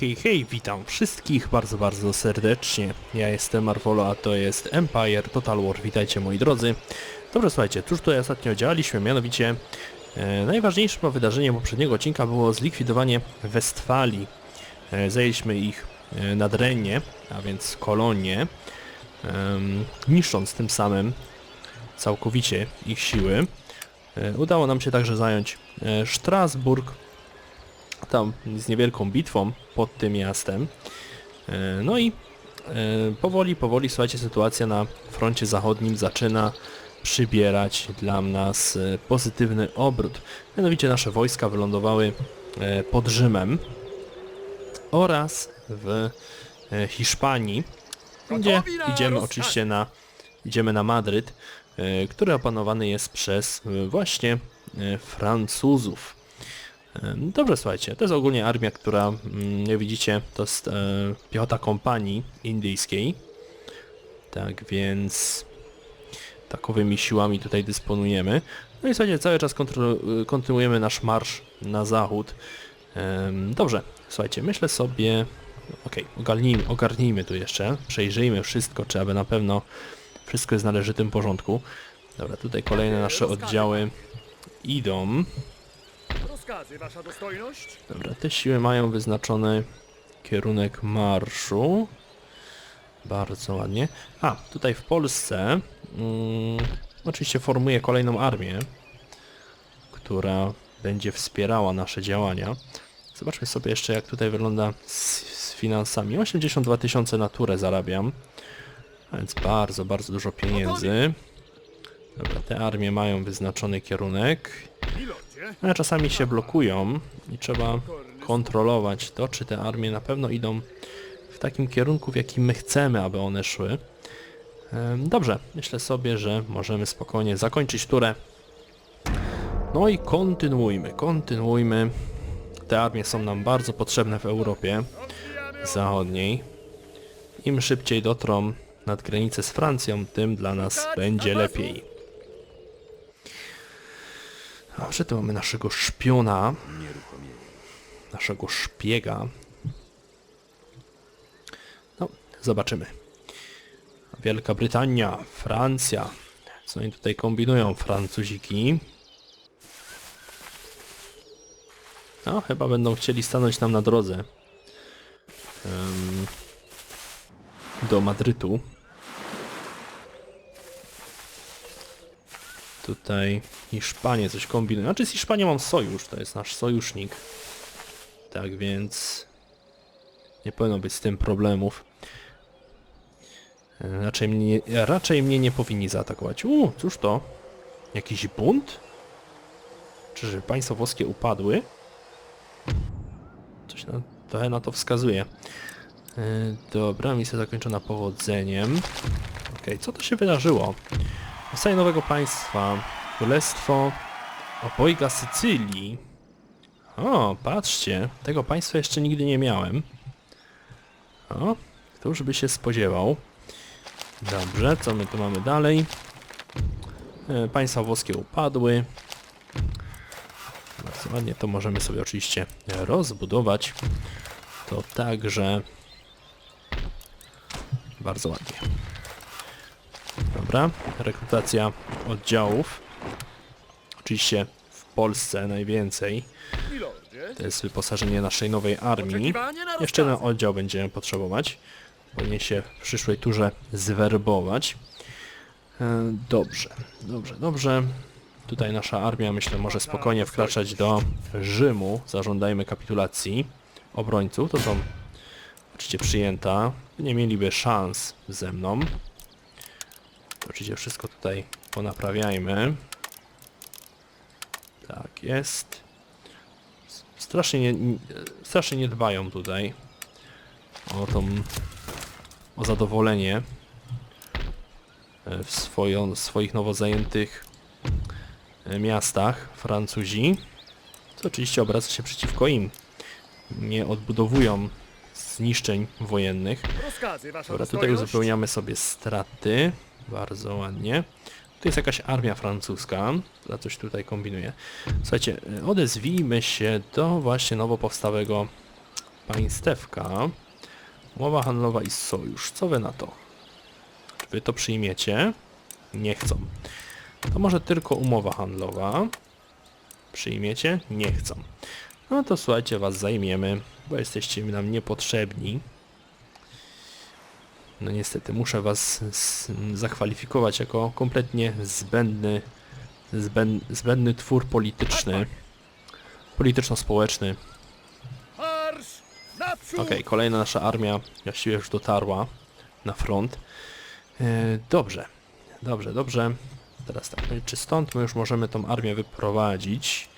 Hej, hej, witam wszystkich bardzo, bardzo serdecznie. Ja jestem Marvolo, a to jest Empire Total War. Witajcie moi drodzy. Dobrze, słuchajcie, cóż tutaj ostatnio działaliśmy, mianowicie e, najważniejszym wydarzeniem poprzedniego odcinka było zlikwidowanie Westfalii. E, zajęliśmy ich e, nadrennie, a więc kolonie, em, niszcząc tym samym całkowicie ich siły. E, Udało nam się także zająć e, Strasburg, tam z niewielką bitwą pod tym miastem. E, No i e, powoli, powoli, słuchajcie, sytuacja na froncie zachodnim zaczyna przybierać dla nas e, pozytywny obrót. Mianowicie nasze wojska wylądowały pod Rzymem oraz w Hiszpanii, gdzie idziemy oczywiście na, idziemy na Madryt, który opanowany jest przez właśnie Francuzów. E, Dobrze, słuchajcie, to jest ogólnie armia, która, mm, jak widzicie, to jest e, piechota kompanii indyjskiej. Tak więc takowymi siłami tutaj dysponujemy. No i słuchajcie, cały czas kontro- kontynuujemy nasz marsz na zachód. Em, Dobrze, słuchajcie, myślę sobie... Okej, ogarnijmy, ogarnijmy tu jeszcze, przejrzyjmy wszystko, czy aby na pewno wszystko jest w należytym porządku. Dobra, tutaj kolejne nasze oddziały idą. Rozkazy, wasza dostojność? Dobra, te siły mają wyznaczony kierunek marszu. Bardzo ładnie. A, tutaj w Polsce mm, oczywiście formuję kolejną armię, która będzie wspierała nasze działania. Zobaczmy sobie jeszcze jak tutaj wygląda z, z finansami. 82 tysiące na turę zarabiam, a więc bardzo, bardzo dużo pieniędzy. Dobra, te armie mają wyznaczony kierunek. Ale czasami się blokują i trzeba kontrolować to, czy te armie na pewno idą w takim kierunku, w jakim my chcemy, aby one szły. Dobrze, myślę sobie, że możemy spokojnie zakończyć turę. No i kontynuujmy, kontynuujmy. Te armie są nam bardzo potrzebne w Europie Zachodniej. Im szybciej dotrą nad granicę z Francją, tym dla nas będzie lepiej. Dobrze, tu mamy naszego szpiona. Naszego szpiega. No, zobaczymy. Wielka Brytania, Francja. Co oni tutaj kombinują, Francuziki? No, chyba będą chcieli stanąć nam na drodze. Em, do Madrytu. Tutaj Hiszpanie coś kombinują. Znaczy z Hiszpanią mam sojusz, to jest nasz sojusznik. Tak więc nie powinno być z tym problemów. Raczej mnie, raczej mnie nie powinni zaatakować. U, cóż to? Jakiś bunt? Czyż państwo włoskie upadły? Coś na, trochę na to wskazuje. E, Dobra, misja zakończona powodzeniem. Okej, co to się wydarzyło? Powstanie nowego państwa. Królestwo Obojga Sycylii. O, patrzcie, tego państwa jeszcze nigdy nie miałem. O, któż by się spodziewał. Dobrze, co my tu mamy dalej? E, Państwa włoskie upadły. Bardzo ładnie, to możemy sobie oczywiście rozbudować. To także bardzo ładnie. Dobra, rekrutacja oddziałów. Oczywiście w Polsce najwięcej. To jest wyposażenie naszej nowej armii. Jeszcze jeden oddział będziemy potrzebować. Powinien się w przyszłej turze zwerbować. E, Dobrze, dobrze, dobrze. Tutaj nasza armia, myślę, może spokojnie wkraczać do Rzymu. Zażądajmy kapitulacji obrońców. To są oczywiście przyjęta. Nie mieliby szans ze mną. Oczywiście wszystko tutaj ponaprawiajmy. Tak jest. Strasznie nie, nie- strasznie nie dbają tutaj o tą o zadowolenie e, w swoją, swoich nowo zajętych e, miastach Francuzi. Co oczywiście obraca się przeciwko im. Nie odbudowują zniszczeń wojennych. Dobra, tutaj uzupełniamy sobie straty. Bardzo ładnie. Tu jest jakaś armia francuska, która coś tutaj kombinuje. Słuchajcie, y, odezwijmy się do właśnie nowo powstałego państewka. Umowa handlowa i sojusz. Co wy na to? Czy wy to przyjmiecie? Nie chcą. To może tylko umowa handlowa. Przyjmiecie? Nie chcą. No to słuchajcie, was zajmiemy, bo jesteście nam niepotrzebni. No niestety, muszę was zakwalifikować jako kompletnie zbędny, zbęd, zbędny twór polityczny. Polityczno-społeczny. Marsz! Naprzód! Okej, kolejna nasza armia właściwie już dotarła na front. E, dobrze, dobrze, dobrze. Teraz tak, no czy stąd my już możemy tą armię wyprowadzić?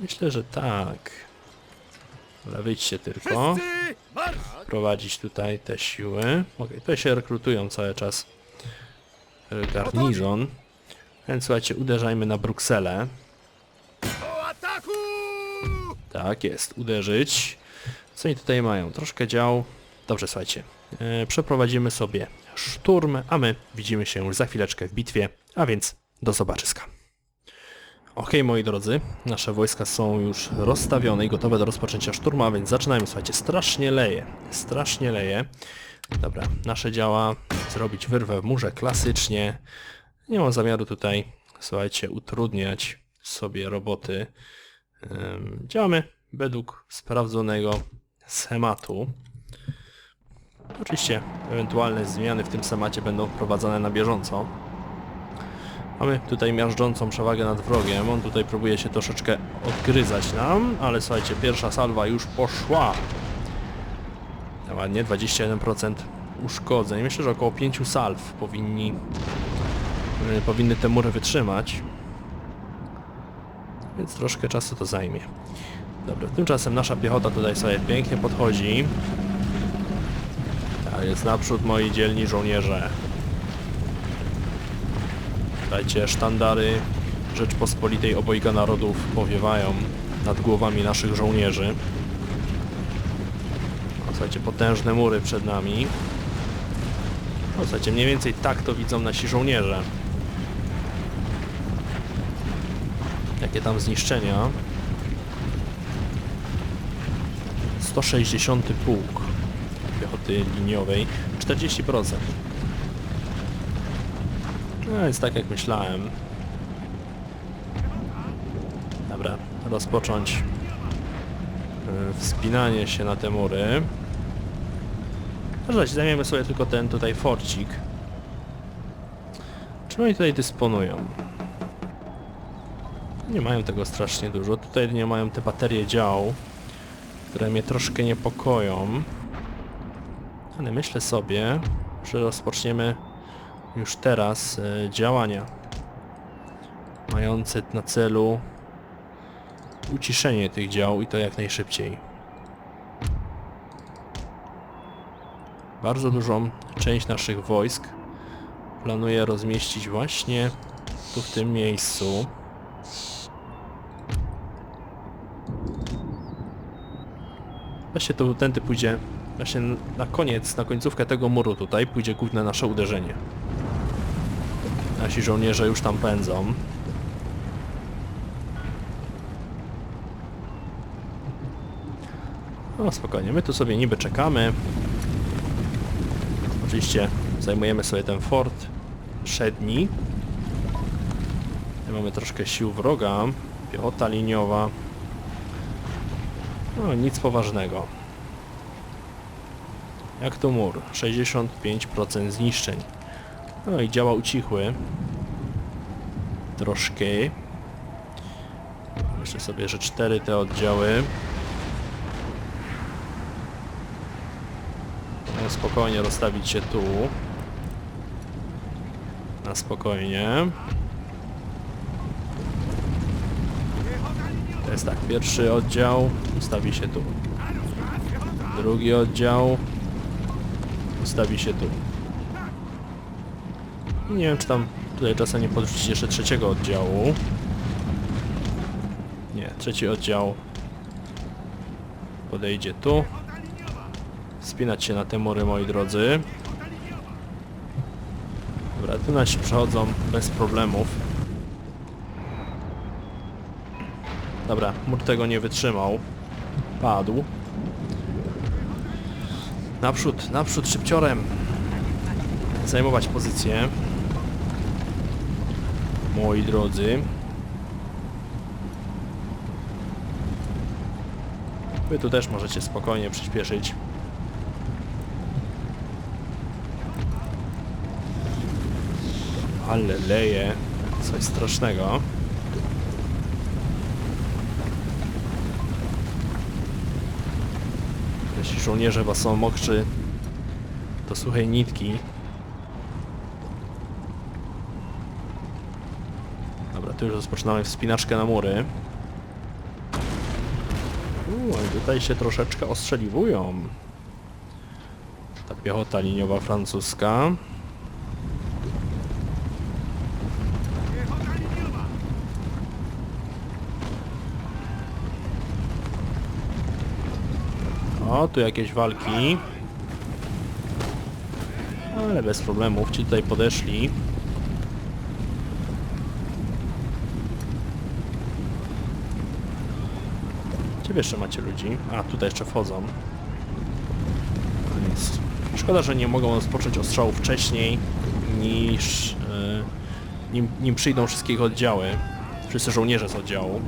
Myślę, że tak. Ale wyjdźcie tylko. Prowadzić tutaj te siły. Okej, tutaj się rekrutują cały czas e, garnizon. Więc słuchajcie, uderzajmy na Brukselę. Tak jest, uderzyć. Co oni tutaj mają? Troszkę dział. Dobrze, słuchajcie. E, przeprowadzimy sobie szturm, a my widzimy się już za chwileczkę w bitwie, a więc do zobaczyska. Okej, moi drodzy, nasze wojska są już rozstawione i gotowe do rozpoczęcia szturmu, a więc zaczynajmy. Słuchajcie, strasznie leje, strasznie leje. Dobra, nasze działa zrobić wyrwę w murze klasycznie. Nie mam zamiaru tutaj, słuchajcie, utrudniać sobie roboty. Działamy według sprawdzonego schematu. Oczywiście ewentualne zmiany w tym schemacie będą wprowadzane na bieżąco. Mamy tutaj miażdżącą przewagę nad wrogiem. On tutaj próbuje się troszeczkę odgryzać nam, ale słuchajcie, pierwsza salwa już poszła. No Ładnie, 21% uszkodzeń. Myślę, że około 5 salw powinni, y, powinny te mury wytrzymać. Więc troszkę czasu to zajmie. Dobra, tymczasem nasza piechota tutaj sobie pięknie podchodzi. Tak jest naprzód moi dzielni żołnierze. Dajcie sztandary Rzeczpospolitej obojga narodów powiewają nad głowami naszych żołnierzy. Słuchajcie, potężne mury przed nami. Słuchajcie, mniej więcej tak to widzą nasi żołnierze. Jakie tam zniszczenia. 160 pułk piechoty liniowej. 40%. No więc tak jak myślałem. Dobra, rozpocząć y, wspinanie się na te mury. Dobrze, zajmiemy sobie tylko ten tutaj forcik. Czym oni tutaj dysponują? Nie mają tego strasznie dużo. Tutaj nie mają te baterie dział, które mnie troszkę niepokoją. Ale myślę sobie, że rozpoczniemy już teraz e, działania mające na celu uciszenie tych dział i to jak najszybciej. Bardzo dużą część naszych wojsk planuję rozmieścić właśnie tu w tym miejscu. Właśnie to tędy pójdzie, właśnie na koniec, na końcówkę tego muru tutaj pójdzie główne nasze uderzenie. Nasi żołnierze już tam pędzą. No spokojnie, my tu sobie niby czekamy. Oczywiście zajmujemy sobie ten fort przedni. Tutaj mamy troszkę sił wroga. Piechota liniowa. No nic poważnego. Jak to mur? 65% zniszczeń. No i działa ucichły. Troszkę. Myślę sobie, że cztery te oddziały. No, spokojnie rozstawić się tu. Na spokojnie. To jest tak, pierwszy oddział ustawi się tu. Drugi oddział ustawi się tu. Nie wiem, czy tam tutaj czasem nie podrzucić jeszcze trzeciego oddziału. Nie, trzeci oddział podejdzie tu. Wspinać się na te mury, moi drodzy. Dobra, tu nasi przechodzą bez problemów. Dobra, mur tego nie wytrzymał. Padł. Naprzód, naprzód, szybciorem. Zajmować pozycję. Moi drodzy. Wy tu też możecie spokojnie przyspieszyć. Ale leje. Coś strasznego. Jeśli żołnierze was są mokrzy do suchej nitki. Dobra, tu już rozpoczynamy wspinaczkę na mury. Uuu, tutaj się troszeczkę ostrzeliwują. Ta piechota liniowa francuska. O, tu jakieś walki. Ale bez problemów ci tutaj podeszli. Gdzie jeszcze macie ludzi? A, tutaj jeszcze wchodzą. Nic. Szkoda, że nie mogą rozpocząć ostrzału wcześniej niż... e, nim, nim przyjdą wszystkie ich oddziały. Wszyscy żołnierze z oddziału.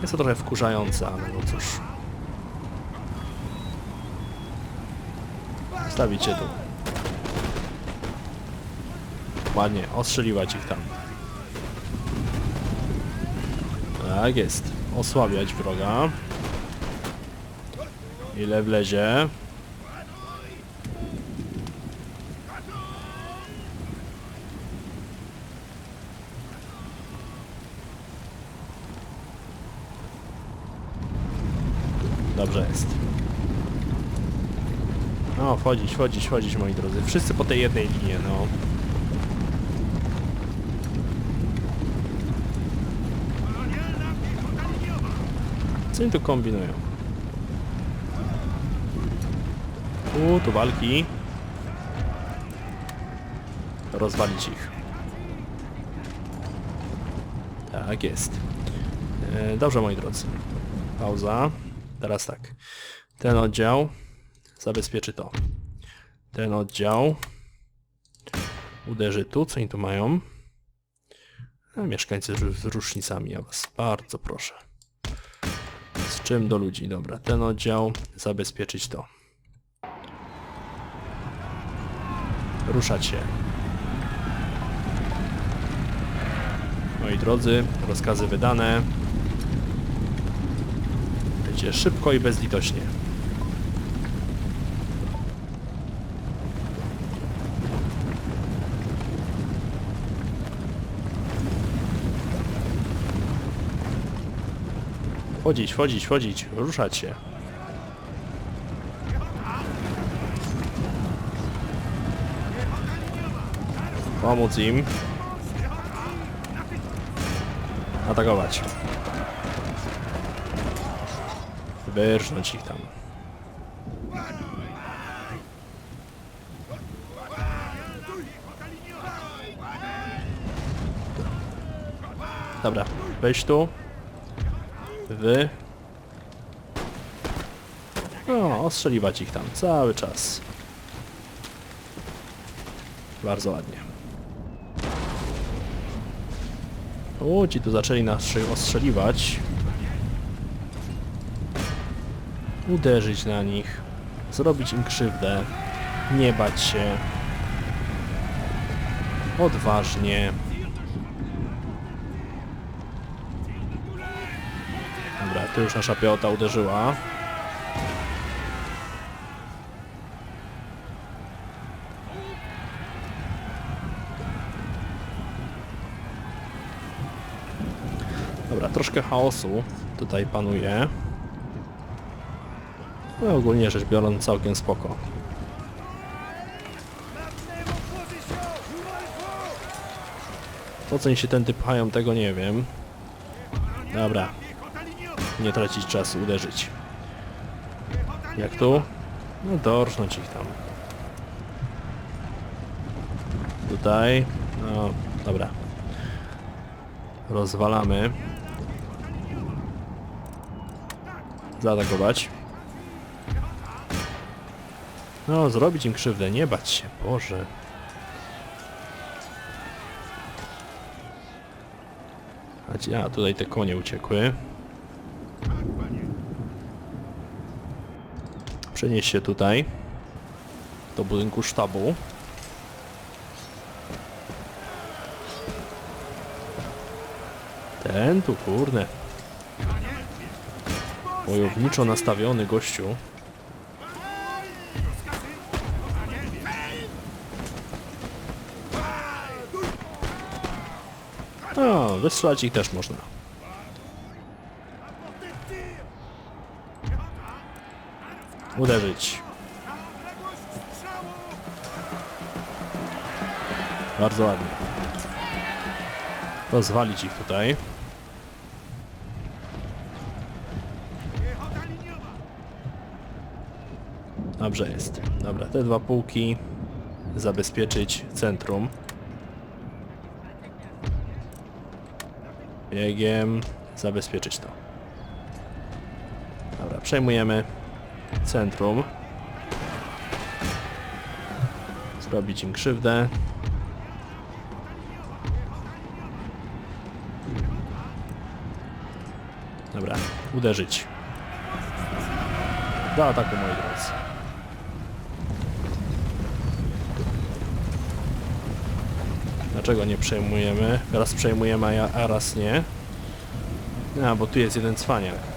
Jest to trochę wkurzające, ale no cóż. Stawicie tu. Ładnie, ostrzeliwać ich tam. Tak jest. Osłabiać wroga. Ile wlezie? Dobrze jest. No, wchodzić, wchodzić, wchodzić, moi drodzy. Wszyscy po tej jednej linie, no. Co oni tu kombinują? U, tu walki. Rozwalić ich. Tak jest. E, dobrze, moi drodzy. Pauza. Teraz tak. Ten oddział zabezpieczy to. Ten oddział uderzy tu. Co oni tu mają? A, mieszkańcy z rusznicami, ja was bardzo proszę. Czym do ludzi? Dobra, ten oddział zabezpieczyć to. Ruszać się. Moi drodzy, rozkazy wydane. Będzie szybko i bezlitośnie. Wchodzić, wchodzić, wchodzić, ruszać się. Pomóc im. Atakować. Wyrżnąć ich tam. Dobra, weź tu. Wy. No, ostrzeliwać ich tam cały czas. Bardzo ładnie. O, ci tu zaczęli nas ostrzeliwać. Uderzyć na nich. Zrobić im krzywdę. Nie bać się. Odważnie. Dobra, tu już nasza piechota uderzyła. Dobra, troszkę chaosu tutaj panuje. No ogólnie rzecz biorąc całkiem spoko. Po co oni się tędy pchają, tego nie wiem. Dobra, nie tracić czasu, uderzyć. Jak tu? No dorżnąć ich tam. Tutaj. No, dobra. Rozwalamy. Zaatakować. No, zrobić im krzywdę, nie bać się, Boże. A tutaj te konie uciekły. Przenieś się tutaj. Do budynku sztabu. Ten tu, kurde. Wojowniczo nastawiony gościu. O, wystrzelać ich też można. Uderzyć. Bardzo ładnie. Rozwalić ich tutaj. Dobrze jest. Dobra, te dwa pułki zabezpieczyć centrum. Biegiem zabezpieczyć to. Dobra, przejmujemy centrum. Zrobić im krzywdę. Dobra, uderzyć. Do ataku, moi drodzy. Dlaczego nie przejmujemy? Raz przejmujemy, a, raz nie. A, bo tu jest jeden cwaniak.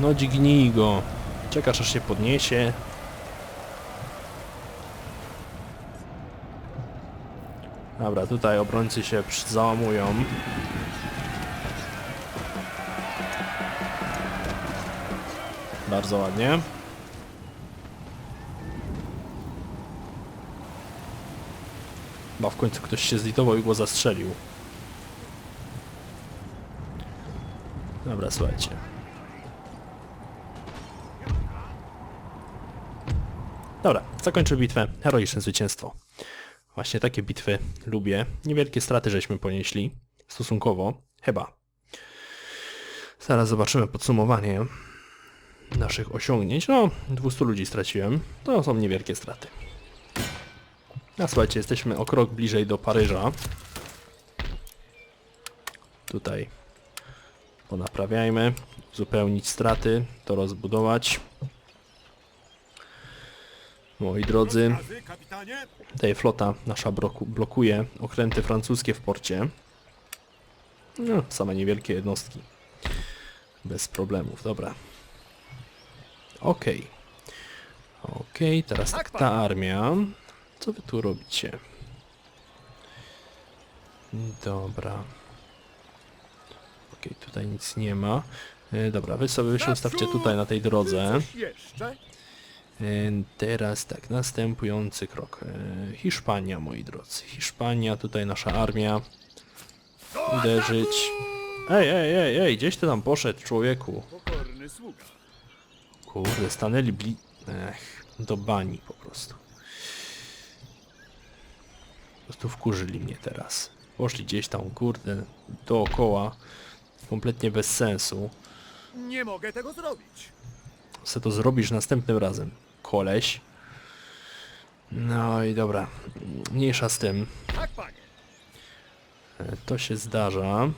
No dźgnij go. Czekasz aż się podniesie. Dobra, tutaj obrońcy się załamują. Bardzo ładnie. Bo w końcu ktoś się zlitował i go zastrzelił. Dobra, słuchajcie. Dobra, zakończę bitwę. Heroiczne zwycięstwo. Właśnie takie bitwy lubię. Niewielkie straty żeśmy ponieśli. Stosunkowo. Chyba. Zaraz zobaczymy podsumowanie naszych osiągnięć. No, 200 ludzi straciłem. To są niewielkie straty. A słuchajcie, jesteśmy o krok bliżej do Paryża. Tutaj ponaprawiajmy, uzupełnić straty, to rozbudować. Moi drodzy, tutaj flota nasza bloku, blokuje okręty francuskie w porcie. No, same niewielkie jednostki. Bez problemów, dobra. Okej. Okej, teraz tak, ta armia. Co wy tu robicie? Dobra. Okej, tutaj nic nie ma. E, dobra, wy sobie się ustawcie tutaj na tej drodze. Teraz tak, następujący krok. E, Hiszpania, moi drodzy. Hiszpania, tutaj nasza armia. Uderzyć. Ej, ej, ej, ej, gdzieś ty tam poszedł, człowieku. Kurde, stanęli bli... Ech, do bani po prostu. Po prostu wkurzyli mnie teraz. Poszli gdzieś tam, kurde, dookoła. Kompletnie bez sensu. Nie mogę tego zrobić. Se to zrobisz następnym razem, koleś. No i dobra, mniejsza z tym. E, To się zdarza.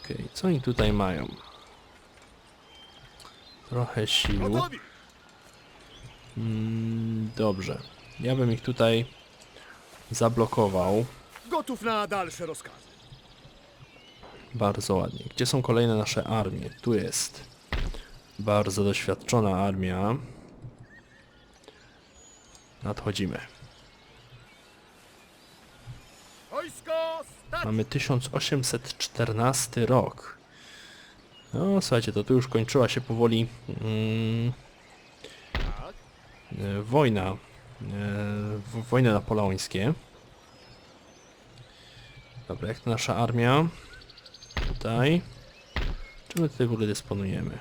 Okej, co oni tutaj mają? Trochę sił. Mm, dobrze. Ja bym ich tutaj zablokował. Gotów na dalsze rozkazy. Bardzo ładnie. Gdzie są kolejne nasze armie? Tu jest. Bardzo doświadczona armia. Nadchodzimy. Mamy 1814 rok. No słuchajcie, to tu już kończyła się powoli mm, Tak. e, wojna. E, wojny napoleońskie. Dobra, jak to nasza armia? Tutaj. Czym my tutaj w ogóle dysponujemy?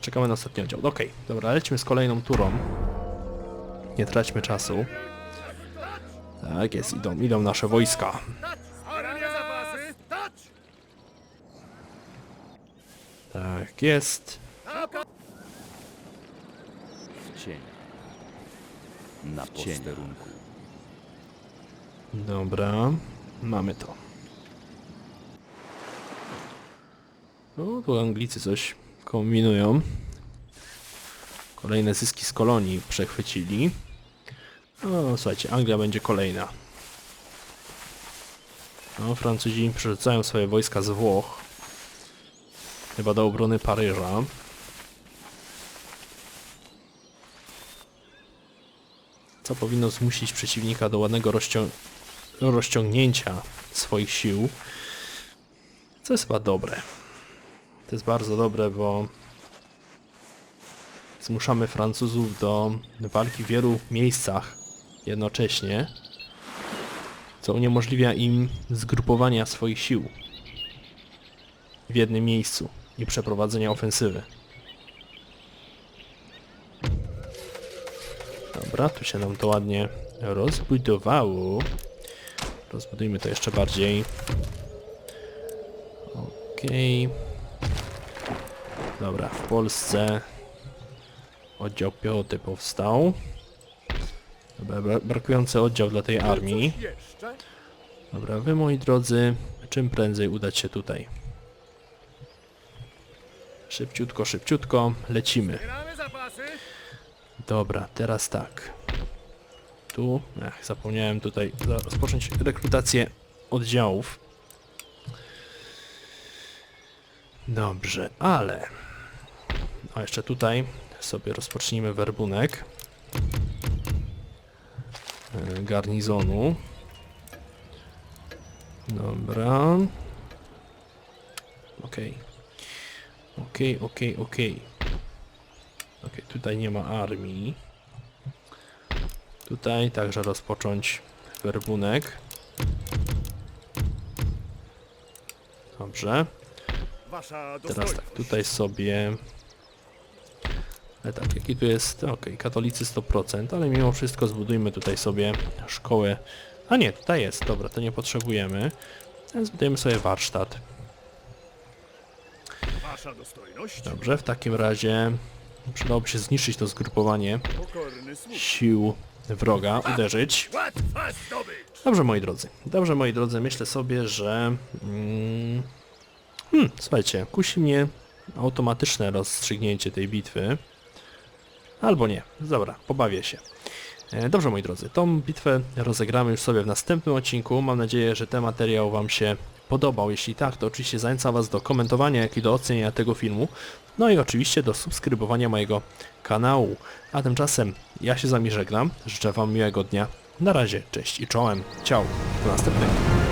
Czekamy na ostatni oddział. Okej, okay, dobra, lecimy z kolejną turą. Nie traćmy czasu. Tak jest, idą, idą nasze wojska. Tak jest. W cieniu. Na posterunku. Dobra, mamy to. O, tu Anglicy coś kombinują. Kolejne zyski z kolonii przechwycili. No, słuchajcie, Anglia będzie kolejna. No, Francuzi przerzucają swoje wojska z Włoch. Chyba do obrony Paryża. Co powinno zmusić przeciwnika do ładnego rozcią rozciągnięcia swoich sił. Co jest chyba dobre. To jest bardzo dobre, bo zmuszamy Francuzów do walki w wielu miejscach jednocześnie, co uniemożliwia im zgrupowania swoich sił w jednym miejscu i przeprowadzenia ofensywy. Dobra, tu się nam to ładnie rozbudowało. Rozbudujmy to jeszcze bardziej. Okej. Dobra, w Polsce oddział pioty powstał. Brakujący oddział dla tej armii. Dobra, wy moi drodzy, czym prędzej udać się tutaj. Szybciutko, szybciutko, lecimy. Dobra, teraz tak. Tu, ach, zapomniałem tutaj rozpocząć rekrutację oddziałów. Dobrze, ale... A jeszcze tutaj sobie rozpocznijmy werbunek e, garnizonu. Dobra. Okej. Okej, okej, okej. Okej, tutaj nie ma armii. Tutaj także rozpocząć werbunek. Dobrze. Teraz tak, tutaj sobie... Ale tak, jaki tu jest... Okej, katolicy 100%, ale mimo wszystko zbudujmy tutaj sobie szkołę. A nie, tutaj jest, dobra, to nie potrzebujemy. Zbudujemy sobie warsztat. Wasza dostojność. Dobrze, w takim razie przydałoby się zniszczyć to zgrupowanie sił wroga, uderzyć. Dobrze moi drodzy, dobrze moi drodzy, myślę sobie, że... Mm, hmm, słuchajcie, kusi mnie automatyczne rozstrzygnięcie tej bitwy. Albo nie, dobra, pobawię się. E, Dobrze moi drodzy, tą bitwę rozegramy już sobie w następnym odcinku. Mam nadzieję, że ten materiał Wam się podobał. Jeśli tak, to oczywiście zachęcam Was do komentowania, jak i do oceniania tego filmu. No i oczywiście do subskrybowania mojego kanału. A tymczasem ja się z Wami żegnam. Życzę Wam miłego dnia. Na razie, cześć i czołem. Ciao. Do następnego.